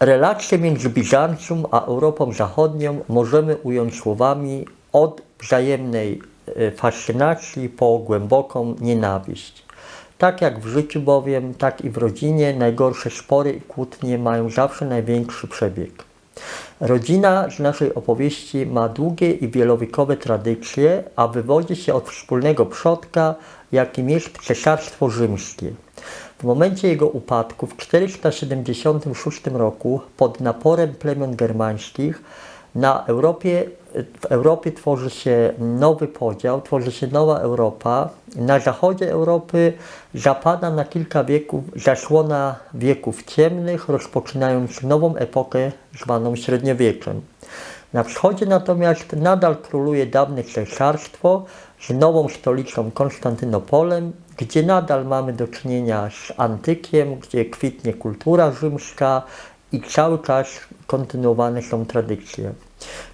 Relacje między Bizancjum a Europą Zachodnią możemy ująć słowami od wzajemnej e, fascynacji po głęboką nienawiść. Tak jak w życiu bowiem, tak i w rodzinie najgorsze spory i kłótnie mają zawsze największy przebieg. Rodzina z naszej opowieści ma długie i wielowiekowe tradycje, a wywodzi się od wspólnego przodka, jakim jest Cesarstwo Rzymskie. W momencie jego upadku w 476 roku pod naporem plemion germańskich na Europie, w Europie tworzy się nowy podział, tworzy się nowa Europa. Na zachodzie Europy zapada na kilka wieków zasłona wieków ciemnych, rozpoczynając nową epokę zwaną średniowieczem. Na wschodzie natomiast nadal króluje dawne cesarstwo z nową stolicą Konstantynopolem, gdzie nadal mamy do czynienia z antykiem, gdzie kwitnie kultura rzymska i cały czas kontynuowane są tradycje.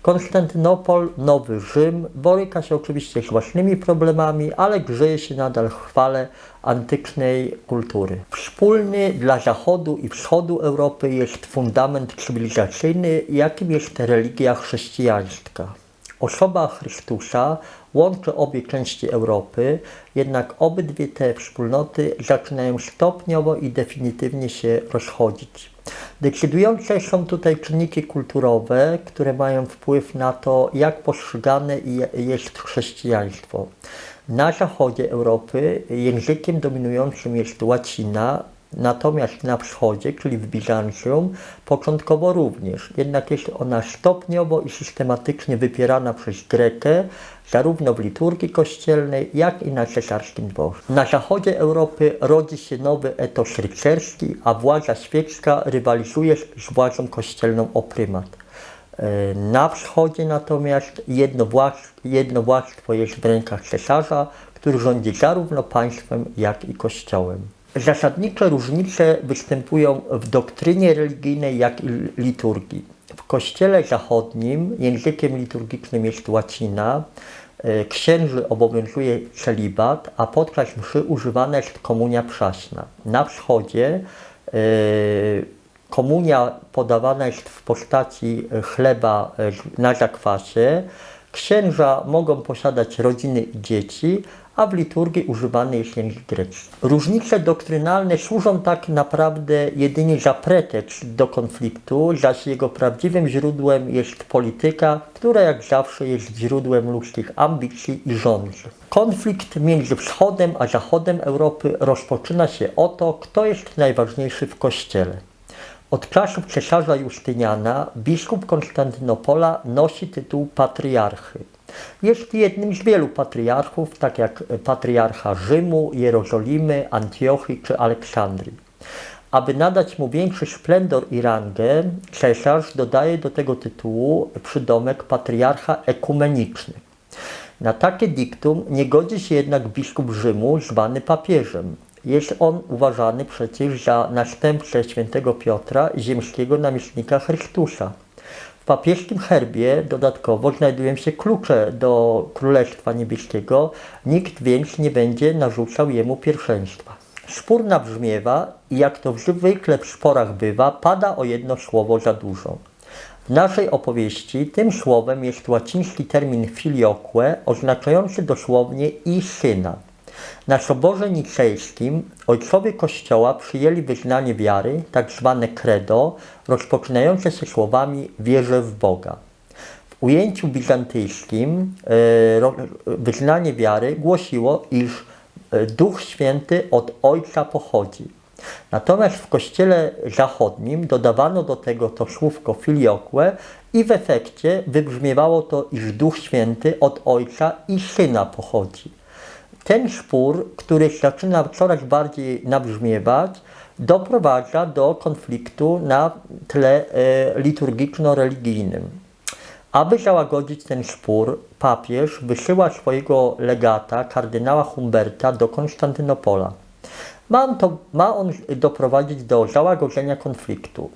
Konstantynopol, Nowy Rzym, boryka się oczywiście z własnymi problemami, ale grzeje się nadal w chwale antycznej kultury. Wspólny dla Zachodu i Wschodu Europy jest fundament cywilizacyjny, jakim jest religia chrześcijańska. Osoba Chrystusa łączy obie części Europy, jednak obydwie te wspólnoty zaczynają stopniowo i definitywnie się rozchodzić. Decydujące są tutaj czynniki kulturowe, które mają wpływ na to, jak postrzegane jest chrześcijaństwo. Na zachodzie Europy językiem dominującym jest łacina, natomiast na wschodzie, czyli w Bizancjum, początkowo również. Jednak jest ona stopniowo i systematycznie wypierana przez Grekę, zarówno w liturgii kościelnej, jak i na cesarskim dworze. Na zachodzie Europy rodzi się nowy etos rycerski, a władza świecka rywalizuje z władzą kościelną o prymat. E, Na wschodzie natomiast jednowładztwo jest w rękach cesarza, który rządzi zarówno państwem, jak i kościołem. Zasadnicze różnice występują w doktrynie religijnej, jak i liturgii. W kościele zachodnim językiem liturgicznym jest łacina, e, księży obowiązuje celibat, a podczas mszy używana jest komunia przaśna. Na wschodzie e, komunia podawana jest w postaci chleba e, na zakwasie. Księża mogą posiadać rodziny i dzieci, a w liturgii używany jest język grecki. Różnice doktrynalne służą tak naprawdę jedynie za pretekst do konfliktu, zaś jego prawdziwym źródłem jest polityka, która jak zawsze jest źródłem ludzkich ambicji i rządzy. Konflikt między wschodem a zachodem Europy rozpoczyna się o to, kto jest najważniejszy w kościele. Od czasów cesarza Justyniana biskup Konstantynopola nosi tytuł patriarchy. Jest jednym z wielu patriarchów, tak jak patriarcha Rzymu, Jerozolimy, Antiochii czy Aleksandrii. Aby nadać mu większy splendor i rangę, cesarz dodaje do tego tytułu przydomek patriarcha ekumeniczny. Na takie diktum nie godzi się jednak biskup Rzymu, zwany papieżem. Jest on uważany przecież za następcę świętego Piotra, ziemskiego namiestnika Chrystusa. Papieskim herbie dodatkowo znajdują się klucze do Królestwa Niebieskiego, nikt więc nie będzie narzucał jemu pierwszeństwa. Spór nabrzmiewa i jak to zwykle w sporach bywa, pada o jedno słowo za dużo. W naszej opowieści tym słowem jest łaciński termin filioque, oznaczający dosłownie i syna. Na Soborze Nicejskim ojcowie Kościoła przyjęli wyznanie wiary, tak zwane credo, rozpoczynające się słowami wierzę w Boga. W ujęciu bizantyjskim e, wyznanie wiary głosiło, iż e, Duch Święty od Ojca pochodzi. Natomiast w kościele zachodnim dodawano do tego to słówko filioque i w efekcie wybrzmiewało to, iż Duch Święty od Ojca i Syna pochodzi. Ten spór, który zaczyna coraz bardziej nabrzmiewać, doprowadza do konfliktu na tle e, liturgiczno-religijnym. Aby załagodzić ten spór, papież wysyła swojego legata, kardynała Humberta, do Konstantynopola. Ma on, to, ma on doprowadzić do załagodzenia konfliktu.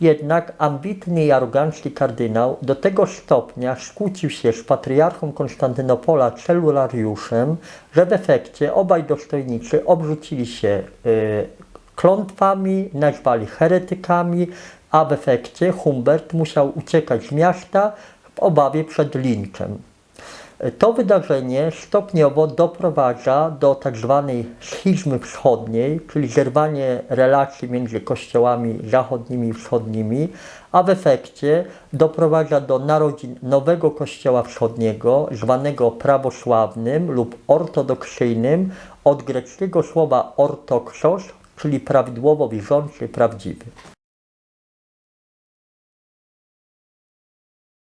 Jednak ambitny i arogancki kardynał do tego stopnia skłócił się z patriarchą Konstantynopola Celulariuszem, że w efekcie obaj dostojnicy obrzucili się y, klątwami, nazwali heretykami a w efekcie Humbert musiał uciekać z miasta w obawie przed linczem. To wydarzenie stopniowo doprowadza do tzw. schizmy wschodniej, czyli zerwanie relacji między kościołami zachodnimi i wschodnimi, a w efekcie doprowadza do narodzin nowego kościoła wschodniego, zwanego prawosławnym lub ortodoksyjnym, od greckiego słowa ortoksos, czyli prawidłowo wierzący, prawdziwy.